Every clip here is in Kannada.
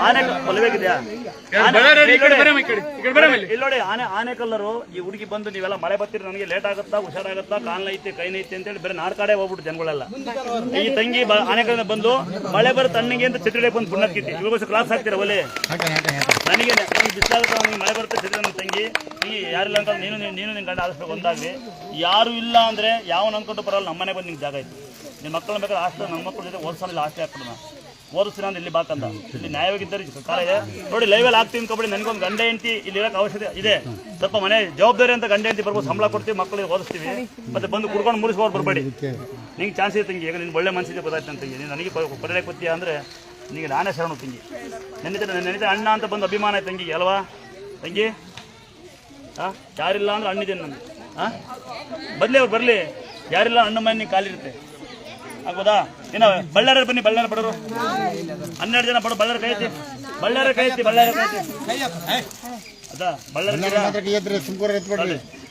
ಆನೆ ಇಲ್ಲೋಡಿ. ಕಡೆ ಕಡೆ ಕಡೆ ನೋಡಿ ಆನೆ ಆನೆ ಕಲ್ಲರು ಈ ಹುಡುಗಿ ಬಂದು ನೀವೆಲ್ಲ ಮಳೆ ಬರ್ತೀರಿ ನನಗೆ ಲೇಟ್ ಆಗುತ್ತಾ ಹುಷಾರಾಗುತ್ತಾ ಕಾಲ್ ಐತಿ ಕೈ ಅಂತ ಹೇಳಿ ಬೇರೆ ನಾಡ್ಕಾಡೆ ಹೋಗ್ಬಿಟ್ಟು ಜನಗಳೆಲ್ಲ. ಈ ತಂಗಿ ಆನೆ ಕಲ್ಲ ಬಂದು ಮಳೆ ಬರ ತಣ್ಣಗೆ ಅಂತ ಚಿತ್ರಡೆ ಬಂದು ಪುಣ್ಯಕ್ಕಿತ್ತು ಇವಾಗ ಕ್ಲಾಸ್ ಹಾಕ್ತೀರ ಒಲೆ? ನನಗೆ ಬಿಸಿಲಾಗುತ್ತೆ ನನಗೆ ಮಳೆ ಬರುತ್ತೆ ಚಿತ್ರ ನನ್ನ ತಂಗಿ. ಈ ಯಾರಿಲ್ಲ ಅಂತ ನೀನು ನೀನು- ನಿನ್ ನಿನ್ನ ಗಂಡ ಆದಷ್ಟು ಒಂದಾಗ್ಲಿ. ಯಾರು ಇಲ್ಲ ಅಂದ್ರೆ ಯಾವನ್ ಅನ್ಕೊಂಡು ಬರಲ್ಲ ನಮ್ಮನೆ ಬಂದು ನಿಂಗೆ ಜಾಗ ಐತಿ ನಿಮ್ಮ ಮಕ್ಕಳನ್ನ ಬೇಕಾದ್ರೆ ಆಸ್ತಿ ನಮ್ಮ ಮಕ್ಕಳ ಜೊತೆ ಒಂದ್ಸಲ ಆಸ್ತಿ ಹಾಕ್ಬಿಡು ನಾ ಓದಿಸ್ತೀನಿ ಅಂದ್ರೆ ಇಲ್ಲಿ ಬಾಕಂದ ಇಲ್ಲಿ ನ್ಯಾಯವಾಗಿದ್ದರೆ ಕಾಲ ಇದೆ. ನೋಡಿ ಲೈವಲ್ಲಿ ಆಗ್ತೀನಿ ಕಬಡ್ಡಿ. ನನಗೊಂದು ಗಂಡ ಹೆಂಡತಿ ಇಲ್ಲಿ ಇರೋಕೆ ಅವಶ್ಯಕತೆ ಇದೆ. ಸ್ವಲ್ಪ ಮನೆ ಜವಾಬ್ದಾರಿ ಅಂತ ಗಂಡ ಹೆಂಡತಿ ಬರ್ಬೋದು, ಸಂಬಳ ಕೊಡ್ತೀವಿ, ಮಕ್ಕಳಿಗೆ ಓದಿಸ್ತೀವಿ. ಮತ್ತೆ ಬಂದು ಕುಡ್ಕೊಂಡು ಮುಗಿಸ್ಬೋದು, ಬರಬೇಡಿ. ನಿಂಗೆ ಚಾನ್ಸ್ ಇದೆ ತಂಗಿ. ಈಗ ನಿನ್ನ ಒಳ್ಳೆ ಮನಸ್ಸಿದೆ ಗೊತ್ತಾಯ್ತು ತಂಗಿ. ನೀನು ನನಗೆ ಕೊಡಲೇ ಕೊತ್ತೀಯ ಅಂದರೆ ನಿನಗೆ ನಾನೇ ಶರಣು ತಂಗಿ. ನೆನೆತ ನೆನೆತ ಅಣ್ಣ ಅಂತ ಬಂದು ಅಭಿಮಾನ ಆಯ್ತು ತಂಗಿ ಅಲ್ವಾ? ತಂಗಿ? ಹಾಂ ಯಾರಿಲ್ಲ ಅಂದ್ರೆ ಅಣ್ಣಿದ್ದೀನಿ ನಾನು ಹಾಂ ಬರಲಿ ಅವ್ರು, ಬರಲಿ. ಯಾರಿಲ್ಲ ಅಣ್ಣ ಮನೆ ಕಾಲಿರುತ್ತೆ. ಆಗ್ಬೋದಾ? ಏನ ಬಳ್ಳಾರ ಬನ್ನಿ ಬಳ್ಳಾರ ಬಡವರು. ಹನ್ನೆರಡು ಜನ ಬಡ ಬಳ್ಳಾರ ಕೈ ಬಳ್ಳಾರ ಕೈತಿ ಬಳ್ಳಾರಿ ಕೈ ಅದಾ ಬಳ್ಳಾರಿ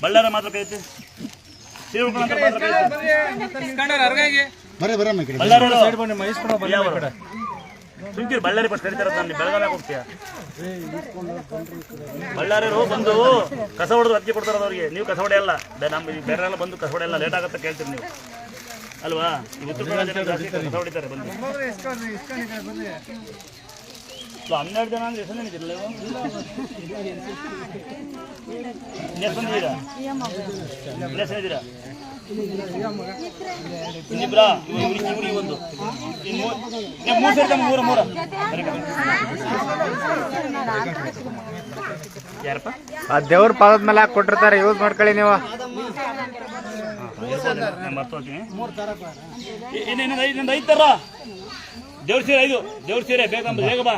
ಬಳ್ಳಾರಿ ಮಾತ್ರ ಕೈ ಸುಮ್ಕಿರಿ ಬಳ್ಳಾರಿ ಫಸ್ಟ್ ಕರಿತಾರ ನಾನು ಬೆಳಗಾವಿ ಹೋಗ್ತೀಯ? ಬಳ್ಳಾರಿ ಬಂದು ಕಸ ಹೊಡೆದು ಅಕ್ಕಿ ಕೊಡ್ತಾರ ಅವ್ರಿಗೆ. ನೀವು ಕಸ ಹೊಡೆಯಲ್ಲ. ನಮ್ಗೆ ಬೇರೆ ಎಲ್ಲ ಬಂದು ಕಸ ಹೊಡೆಯಲ್ಲ. ಲೇಟ್ ಆಗುತ್ತೆ ಕೇಳ್ತೀರಿ ನೀವು. ಅಲ್ವಾ? ಉತ್ತರ ಕನ್ನಡ ಜನ ಜಾಸ್ತಿ ಕಸ ಹೊಡಿತಾರೆ ಬಂದು ಇಲ್ಲ, ಹನ್ನೆರಡು ಜನ ಅಂದ್ರೆ ಎಷ್ಟು ಜನ ಇದ್ದೀರಲ್ಲ ನೀವು ಎಷ್ಟು ಬಂದಿದ್ದೀರಾ? ಎಷ್ಟು ಇದ್ದೀರಾ ಇನ್ನಿಬ್ರಾ? ಇವ್ರಿಗೆ ಇವ್ರಿಗೆ ಒಂದು. ಇನ್ನು ಮೂರು ನೀವು ಮೂರು ಮೂರು. ಮೂರ ಯಾರಪ್ಪ? ಆ ದೇವ್ರ ಪಾದದ ಮೇಲೆ ಹಾಕಿ ಕೊಟ್ಟಿರ್ತಾರೆ ಯೂಸ್ ಮಾಡ್ಕೊಳ್ಳಿ ನೀವು. ಐದು ತರ ದೇವ್ರ ಸೀರೆ ಐದು ದೇವ್ರ ಸೀರೆ ಬೇಕಂಬ ಬಾ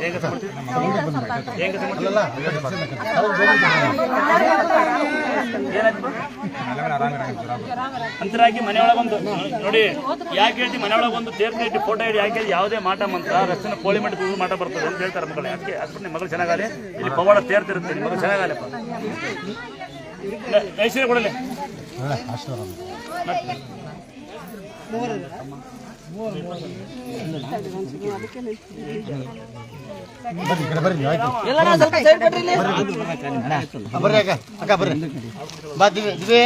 ಹೇಗೆ ಏನಾಯ್ತು ಅಂತರಾಗಿ ಮನೆಯೊಳಗೆ ಒಂದು ನೋಡಿ, ಯಾಕೆ ಹೇಳ್ತಿ ಮನೆಯೊಳಗೆ ಒಂದು ತೇರ್ ಇಟ್ಟು ಫೋಟೋ ಇಡಿ ಯಾಕೆ ಯಾವುದೇ ಮಾಟ ಮಂತ್ರ, ರಸ್ತೆನ ಕೋಳಿ ಮಾಡಿ ತುಂಬ ಮಾಟ ಬರ್ತದೆ ಅಂತ ಹೇಳ್ತಾರೆ ಮಕ್ಕಳು ಅದಕ್ಕೆ ಅಷ್ಟು ನಿಮ್ಮ ಮಗಳು ಚೆನ್ನಾಗಾಲೆ ಇಲ್ಲಿ ಪವಾಡ ತೇರ್ತಿರುತ್ತೆ ನಿಮ್ಮ ಮಗಳು ಚೆನ್ನಾಗಲ್ಲಪ್ಪ ನೈಸೀರೆ ಕೊಡಲಿ. ಬರ್ರಿ ಬರ್ರಿ ಬರ್ರಿ ಅಕ್ಕ. ಅಕ್ಕ ಬರ್ರಿ. ಬಾ ದಿವಿ ದಿವಿ